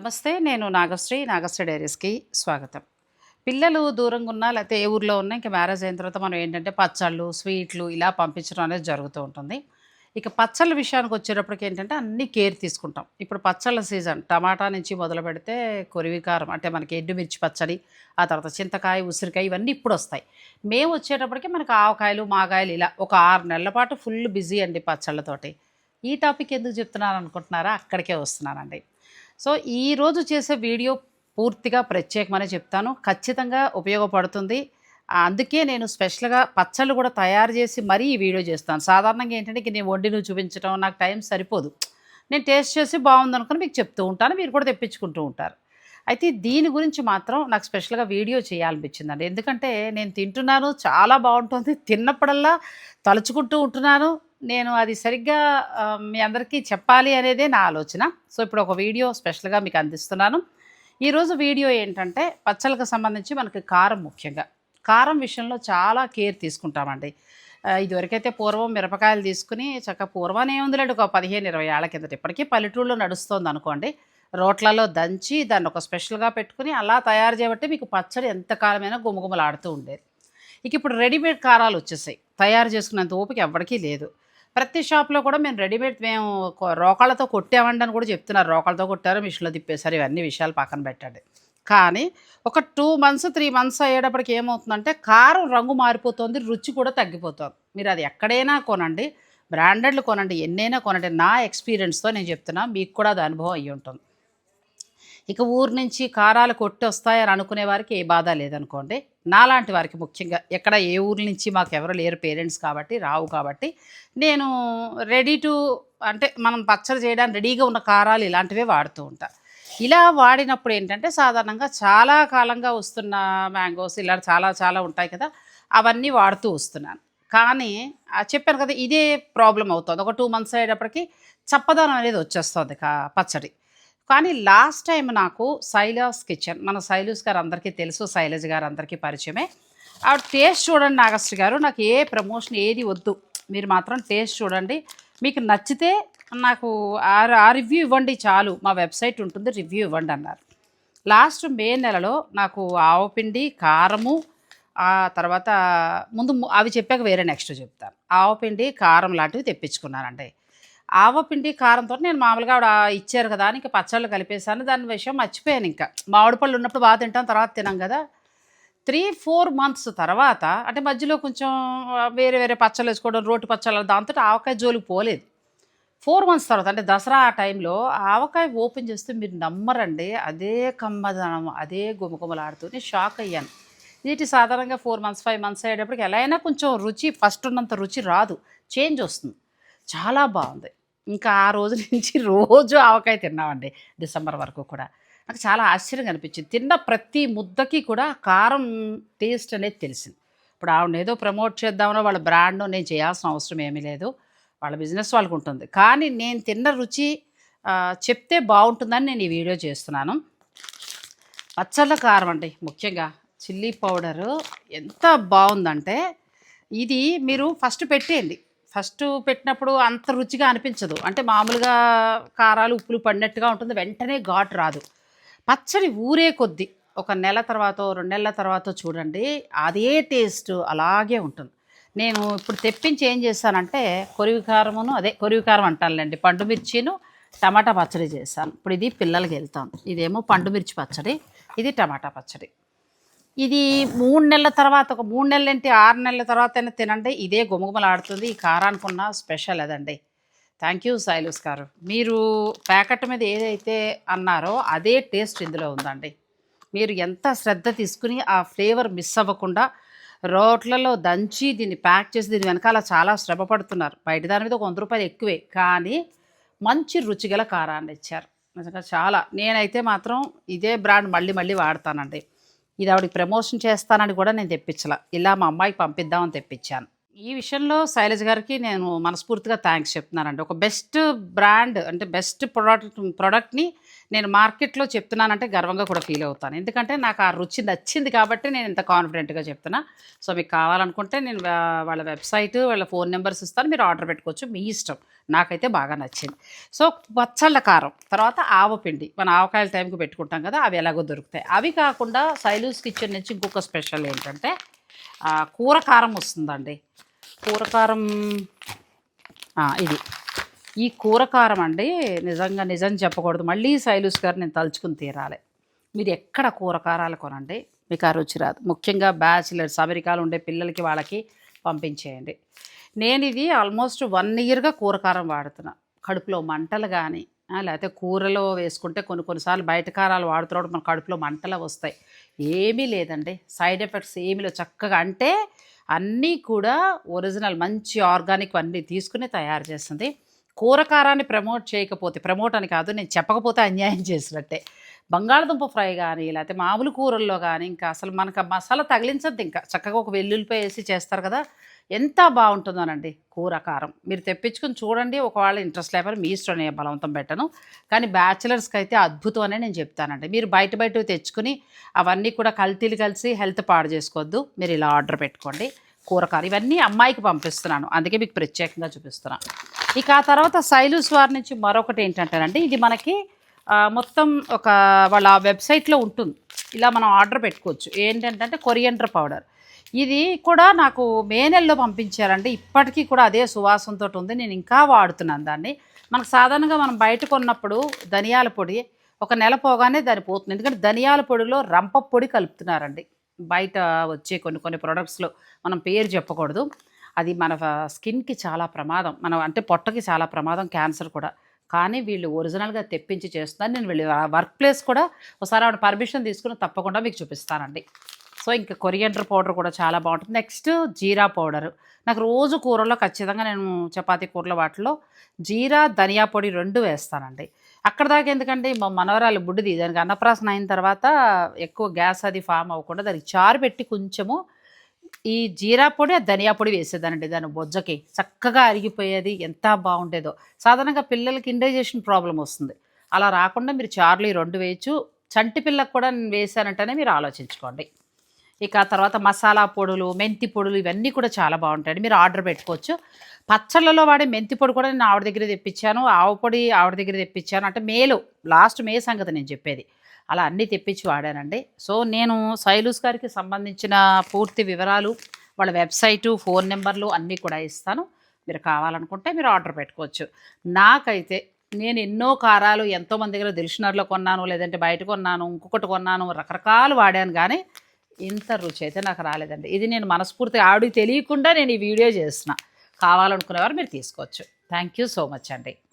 నమస్తే నేను నాగశ్రీ నాగశ్రీ డైరీస్కి స్వాగతం. పిల్లలు దూరంగా ఉన్నా లేకపోతే ఏ ఊర్లో ఉన్నా ఇంకా మ్యారేజ్ అయిన తర్వాత మనం ఏంటంటే పచ్చళ్ళు స్వీట్లు ఇలా పంపించడం అనేది జరుగుతూ ఉంటుంది. ఇక పచ్చళ్ళ విషయానికి వచ్చేటప్పటికి ఏంటంటే అన్ని కేర్ తీసుకుంటాం. ఇప్పుడు పచ్చళ్ళ సీజన్. టమాటా నుంచి మొదలు పెడితే కొరివికారం అంటే మనకి ఎండుమిర్చి పచ్చడి ఆ తర్వాత చింతకాయ ఉసిరికాయ ఇవన్నీ ఇప్పుడు వస్తాయి. మేము వచ్చేటప్పటికి మనకి ఆవకాయలు మాగాయలు ఇలా ఒక ఆరు నెలల పాటు ఫుల్ బిజీ అండి పచ్చళ్ళతోటి. ఈ టాపిక్ ఎందుకు చెప్తున్నాను అనుకుంటున్నారా? అక్కడికే వస్తున్నానండి. సో ఈరోజు చేసే వీడియో పూర్తిగా ప్రత్యేకమని చెప్తాను. ఖచ్చితంగా ఉపయోగపడుతుంది. అందుకే నేను స్పెషల్గా పచ్చళ్ళు కూడా తయారు చేసి మరీ ఈ వీడియో చేస్తాను. సాధారణంగా ఏంటంటే ఇంక నేను వండి నువ్వు చూపించడం నాకు టైం సరిపోదు. నేను టేస్ట్ చేసి బాగుందనుకుని మీకు చెప్తూ ఉంటాను. మీరు కూడా తెప్పించుకుంటూ ఉంటారు. అయితే దీని గురించి మాత్రం నాకు స్పెషల్గా వీడియో చేయాలనిపించిందండి. ఎందుకంటే నేను తింటున్నాను చాలా బాగుంటుంది. తిన్నప్పుడల్లా తలుచుకుంటూ ఉంటున్నాను. నేను అది సరిగ్గా మీ అందరికీ చెప్పాలి అనేదే నా ఆలోచన. సో ఇప్పుడు ఒక వీడియో స్పెషల్గా మీకు అందిస్తున్నాను. ఈరోజు వీడియో ఏంటంటే పచ్చళ్ళకు సంబంధించి మనకి కారం ముఖ్యంగా. కారం విషయంలో చాలా కేర్ తీసుకుంటామండి. ఇదివరకైతే పూర్వం మిరపకాయలు తీసుకుని చక్క పూర్వానే ఉందిలేండి ఒక పదిహేను ఇరవై ఏళ్ళ కిందట. ఇప్పటికీ పల్లెటూళ్ళలో నడుస్తుంది అనుకోండి. రోట్లలో దంచి దాన్ని ఒక స్పెషల్గా పెట్టుకుని అలా తయారు చేయబట్టి మీకు పచ్చడి ఎంతకాలమైనా గుమగుమలాడుతూ ఉండేది. ఇక ఇప్పుడు రెడీమేడ్ కారాలు వచ్చేసాయి. తయారు చేసుకున్నంత ఓపిక ఎవ్వరికీ లేదు. ప్రతి షాప్లో కూడా మేము రెడీమేడ్ మేము రోకాళ్ళతో కొట్టామండి అని కూడా చెప్తున్నారు. రోకాళ్ళతో కొట్టారు మిషన్లో తిప్పేశారు ఇవన్నీ విషయాలు పక్కన పెట్టండి. కానీ ఒక టూ మంత్స్ త్రీ మంత్స్ అయ్యేటప్పటికి ఏమవుతుందంటే కారం రంగు మారిపోతుంది రుచి కూడా తగ్గిపోతుంది. మీరు అది ఎక్కడైనా కొనండి బ్రాండెడ్లు కొనండి ఎన్నైనా కొనండి. నా ఎక్స్పీరియన్స్తో నేను చెప్తున్నా మీకు కూడా అది అనుభవం అయ్యి ఉంటుంది. ఇక ఊరు నుంచి కారాలు కొట్టి వస్తాయని అనుకునే వారికి ఏ బాధ లేదనుకోండి. నాలాంటి వారికి ముఖ్యంగా ఎక్కడ ఏ ఊరి నుంచి మాకు ఎవరు లేరు పేరెంట్స్ కాబట్టి రావు కాబట్టి నేను రెడీ టు అంటే మనం పచ్చడి చేయడానికి రెడీగా ఉన్న కారాలు ఇలాంటివే వాడుతూ ఉంటా. ఇలా వాడినప్పుడు ఏంటంటే సాధారణంగా చాలా కాలంగా వస్తున్న మ్యాంగోస్ ఇలా చాలా చాలా ఉంటాయి కదా అవన్నీ వాడుతూ వస్తున్నాను. కానీ చెప్పాను కదా ఇదే ప్రాబ్లం అవుతుంది. ఒక టూ మంత్స్ అయ్యేటప్పటికి చప్పదనం అనేది వచ్చేస్తుంది కా పచ్చడి. కానీ లాస్ట్ టైం నాకు శైలాస్ కిచెన్ మన శైలూస్ గారు అందరికీ తెలుసు శైలజ్ గారు అందరికీ పరిచయమే. ఆ టేస్ట్ చూడండి నాగశ్రీ గారు నాకు ఏ ప్రమోషన్ ఏది వద్దు. మీరు మాత్రం టేస్ట్ చూడండి. మీకు నచ్చితే నాకు ఆ రివ్యూ ఇవ్వండి చాలు. మా వెబ్సైట్ ఉంటుంది రివ్యూ ఇవ్వండి అన్నారు. లాస్ట్ మే నెలలో నాకు ఆవపిండి కారము ఆ తర్వాత ముందు ము- అవి చెప్పాక వేరే నెక్స్ట్ చెప్తాను. ఆవపిండి కారం లాంటివి తెప్పించుకున్నానండి. ఆవపిండి కారంతో నేను మామూలుగా ఆవిడ ఇచ్చారు కదా అని ఇంకా పచ్చళ్ళు కలిపేసాను దాని విషయం మర్చిపోయాను ఇంకా. మామిడి పళ్ళు ఉన్నప్పుడు బాగా తింటాం తర్వాత తినాం కదా. త్రీ ఫోర్ మంత్స్ తర్వాత అంటే మధ్యలో కొంచెం వేరే వేరే పచ్చళ్ళు వేసుకోవడం రోటి పచ్చళ్ళు దాంతో ఆవకాయ జోలికి పోలేదు. ఫోర్ మంత్స్ తర్వాత అంటే దసరా ఆ టైంలో ఆవకాయ ఓపెన్ చేస్తే మీరు నమ్మరండి. అదే కమ్మదనం అదే గుమగుమలాడుతూ నేను షాక్ అయ్యాను. ఇది సాధారణంగా ఫోర్ మంత్స్ ఫైవ్ మంత్స్ అయ్యేటప్పటికి ఎలా అయినా కొంచెం రుచి ఫస్ట్ ఉన్నంత రుచి రాదు. చేంజ్ వస్తుంది. చాలా బాగుంది. ఇంకా ఆ రోజు నుంచి రోజు ఆవకాయ తిన్నామండి డిసెంబర్ వరకు కూడా. నాకు చాలా ఆశ్చర్యం అనిపించింది. తిన్న ప్రతి ముద్దకి కూడా కారం టేస్ట్ అనేది తెలిసింది. ఇప్పుడు ఆవిడ ఏదో ప్రమోట్ చేద్దామనో వాళ్ళ బ్రాండ్ నేను చేయాల్సిన అవసరం ఏమీ లేదు. వాళ్ళ బిజినెస్ వాళ్ళకు ఉంటుంది. కానీ నేను తిన్న రుచి చెప్తే బాగుంటుందని నేను ఈ వీడియో చేస్తున్నాను. పచ్చళ్ళ కారం అండి ముఖ్యంగా చిల్లీ పౌడరు ఎంత బాగుందంటే ఇది మీరు ఫస్ట్ పెట్టేయండి. ఫస్ట్ పెట్టినప్పుడు అంత రుచిగా అనిపించదు. అంటే మామూలుగా కారాలు ఉప్పులు పడినట్టుగా ఉంటుంది. వెంటనే ఘాటు రాదు. పచ్చడి ఊరే కొద్ది. ఒక నెల తర్వాత రెండు నెలల తర్వాత చూడండి అదే టేస్ట్ అలాగే ఉంటుంది. నేను ఇప్పుడు తెప్పించి ఏం చేశానంటే కొరివి కారమును అదే కొరివి కారం అంటానులేండి పండు మిర్చిను టమాటా పచ్చడి చేశాను. ఇప్పుడు ఇది పిల్లలకి వెళ్తాను. ఇదేమో పండు మిర్చి పచ్చడి ఇది టమాటా పచ్చడి. ఇది మూడు నెలల తర్వాత ఒక మూడు నెలలు ఏంటి ఆరు నెలల తర్వాత అయినా తినండి. ఇదే గుమగుమలాడుతుంది ఈ కారానికి ఉన్న స్పెషల్ అదండి. థ్యాంక్ యూ సైలూస్ గారు. మీరు ప్యాకెట్ మీద ఏదైతే అన్నారో అదే టేస్ట్ ఇందులో ఉందండి. మీరు ఎంత శ్రద్ధ తీసుకుని ఆ ఫ్లేవర్ మిస్ అవ్వకుండా రోట్లలో దంచి దీన్ని ప్యాక్ చేసి దీని వెనకాల చాలా శ్రమ పడుతున్నారు. బయట దాని మీద ఒక వంద రూపాయలు ఎక్కువే. కానీ మంచి రుచిగల కారాన్ని ఇచ్చారు. నిజంగా చాలా. నేనైతే మాత్రం ఇదే బ్రాండ్ మళ్ళీ మళ్ళీ వాడతానండి. ఇది ఆవిడకి ప్రమోషన్ చేస్తానని కూడా నేను తెప్పించలా. ఇలా మా అమ్మాయికి పంపిద్దామని తెప్పించాను. ఈ విషయంలో శైలజ్ గారికి నేను మనస్ఫూర్తిగా థ్యాంక్స్ చెప్తున్నానండి. ఒక బెస్ట్ బ్రాండ్ అంటే బెస్ట్ ప్రొడక్ట్ ప్రోడక్ట్ని నేను మార్కెట్లో చెప్తున్నానంటే గర్వంగా కూడా ఫీల్ అవుతాను. ఎందుకంటే నాకు ఆ రుచి నచ్చింది కాబట్టి నేను ఇంత కాన్ఫిడెంట్గా చెప్తున్నా. సో మీకు కావాలనుకుంటే నేను వాళ్ళ వెబ్సైట్ వాళ్ళ ఫోన్ నెంబర్స్ ఇస్తాను. మీరు ఆర్డర్ పెట్టుకోవచ్చు. మీ ఇష్టం. నాకైతే బాగా నచ్చింది. సో పచ్చళ్ళ కారం తర్వాత ఆవపిండి మన ఆవకాయల టైంకి పెట్టుకుంటాం కదా అవి ఎలాగో దొరుకుతాయి. అవి కాకుండా సైలూస్ కిచెన్ నుంచి ఇంకొక స్పెషల్ ఏంటంటే కూర కారం వస్తుందండి. కూర కారం ఇది. ఈ కూర కారం అండి నిజంగా నిజం చెప్పకూడదు. మళ్ళీ శైలూస్ గారు నేను తలుచుకుని తీరాలి. మీరు ఎక్కడ కూర కారాలు కొనండి మీకు ఆ రుచి రాదు. ముఖ్యంగా బ్యాచిలర్స్ అమెరికాలో ఉండే పిల్లలకి వాళ్ళకి పంపించేయండి. నేను ఇది ఆల్మోస్ట్ వన్ ఇయర్గా కూర కారం వాడుతున్నా. కడుపులో మంటలు కానీ లేకపోతే కూరలో వేసుకుంటే కొన్ని కొన్నిసార్లు బయట కారాలు వాడుతున్నప్పుడు మన కడుపులో మంటలు వస్తాయి. ఏమీ లేదండి. సైడ్ ఎఫెక్ట్స్ ఏమీ లేవు. చక్కగా అంటే అన్నీ కూడా ఒరిజినల్ మంచి ఆర్గానిక్ అన్నీ తీసుకుని తయారు చేస్తుంది. కూరకారాన్ని ప్రమోట్ చేయకపోతే ప్రమోట్ అని కాదు నేను చెప్పకపోతే అన్యాయం చేసినట్టే. బంగాళదుంప ఫ్రై కానీ లేకపోతే మామూలు కూరల్లో కానీ ఇంకా అసలు మనకు మసాలా తగిలించద్దు ఇంకా. చక్కగా ఒక వెల్లుల్లిపాయ వేసి చేస్తారు కదా ఎంత బాగుంటుందోనండి కూర కారం. మీరు తెప్పించుకుని చూడండి ఒకవేళ ఇంట్రెస్ట్ లేకపోతే మీ ఇష్టం నేను బలవంతం పెట్టను. కానీ బ్యాచిలర్స్కి అయితే అద్భుతం అనే నేను చెప్తానండి. మీరు బయట బయట తెచ్చుకుని అవన్నీ కూడా కల్తీలు కలిసి హెల్త్ పాడు చేసుకోవద్దు. మీరు ఇలా ఆర్డర్ పెట్టుకోండి. కూరకారు ఇవన్నీ అమ్మాయికి పంపిస్తున్నాను. అందుకే మీకు ప్రత్యేకంగా చూపిస్తున్నాను. ఇక ఆ తర్వాత సైలూస్ వారి నుంచి మరొకటి ఏంటంటేనండి ఇది మనకి మొత్తం ఒక వాళ్ళ వెబ్సైట్లో ఉంటుంది. ఇలా మనం ఆర్డర్ పెట్టుకోవచ్చు. ఏంటంటే కొరియండర్ పౌడర్. ఇది కూడా నాకు మే నెలలో పంపించారండి. ఇప్పటికీ కూడా అదే సువాసనతో ఉంది. నేను ఇంకా వాడుతున్నాను దాన్ని. మనకు సాధారణంగా మనం బయట కొన్నప్పుడు ధనియాల పొడి ఒక నెల పోగానే దాని పోతుంది. ఎందుకంటే ధనియాల పొడిలో రంప పొడి కలుపుతున్నారండి. బయట వచ్చే కొన్ని కొన్ని ప్రొడక్ట్స్లో మనం పేరు చెప్పకూడదు. అది మన స్కిన్కి చాలా ప్రమాదం. మనం అంటే పొట్టకి చాలా ప్రమాదం క్యాన్సర్ కూడా. కానీ వీళ్ళు ఒరిజినల్గా తెప్పించి చేస్తున్నారు. నేను వీళ్ళు వర్క్ ప్లేస్ కూడా ఒకసారి ఆవిడ పర్మిషన్ తీసుకుని తప్పకుండా మీకు చూపిస్తానండి. సో ఇంకా కొరియండర్ పౌడర్ కూడా చాలా బాగుంటుంది. Next jeera powder. నాకు రోజు కూరలో ఖచ్చితంగా నేను చపాతీ కూరలో వాటిలో జీరా ధనియా పొడి రెండు వేస్తానండి. అక్కడ దాకా ఎందుకంటే మా మనవరాలు బుడ్డిది దానికి అన్నప్రాసన అయిన తర్వాత ఎక్కువ గ్యాస్ అది ఫామ్ అవ్వకుండా దానికి చారు పెట్టి కొంచెము ఈ జీరా పొడి ఆ ధనియా పొడి వేసేదానండి దాని బొజ్జకి. చక్కగా అరిగిపోయేది ఎంత బాగుండేదో. సాధారణంగా పిల్లలకి ఇండైజెషన్ ప్రాబ్లం వస్తుంది. అలా రాకుండా మీరు చార్లు ఈ రెండు వేయచ్చు. చంటి పిల్లకు కూడా నేను వేసానంటేనే మీరు ఆలోచించుకోండి. ఇక తర్వాత మసాలా పొడులు మెంతి పొడులు ఇవన్నీ కూడా చాలా బాగుంటాయండి. మీరు ఆర్డర్ పెట్టుకోవచ్చు. పచ్చళ్ళలో వాడే మెంతి పొడి కూడా నేను ఆవిడ దగ్గర తెప్పించాను. ఆవు పొడి ఆవిడ దగ్గర తెప్పించాను. అంటే మేలో. లాస్ట్ మే సంగతి నేను చెప్పేది. అలా అన్నీ తెప్పించి వాడానండి. సో నేను సైలూస్ గారికి సంబంధించిన పూర్తి వివరాలు వాళ్ళ వెబ్సైటు ఫోన్ నెంబర్లు అన్నీ కూడా ఇస్తాను. మీరు కావాలనుకుంటే మీరు ఆర్డర్ పెట్టుకోవచ్చు. నాకైతే నేను ఎన్నో కారాలు ఎంతోమంది దగ్గర దిల్షనర్లో కొన్నాను లేదంటే బయట కొన్నాను ఇంకొకటి కొన్నాను రకరకాలు వాడాను కానీ ఇంత రుచి అయితే నాకు రాలేదండి. ఇది నేను మనస్ఫూర్తిగా ఆవిడకి తెలియకుండా నేను ఈ వీడియో చేస్తున్నా. కావాలనుకునేవారు మీరు తీసుకోవచ్చు. థ్యాంక్ యూ సో మచ్ అండి.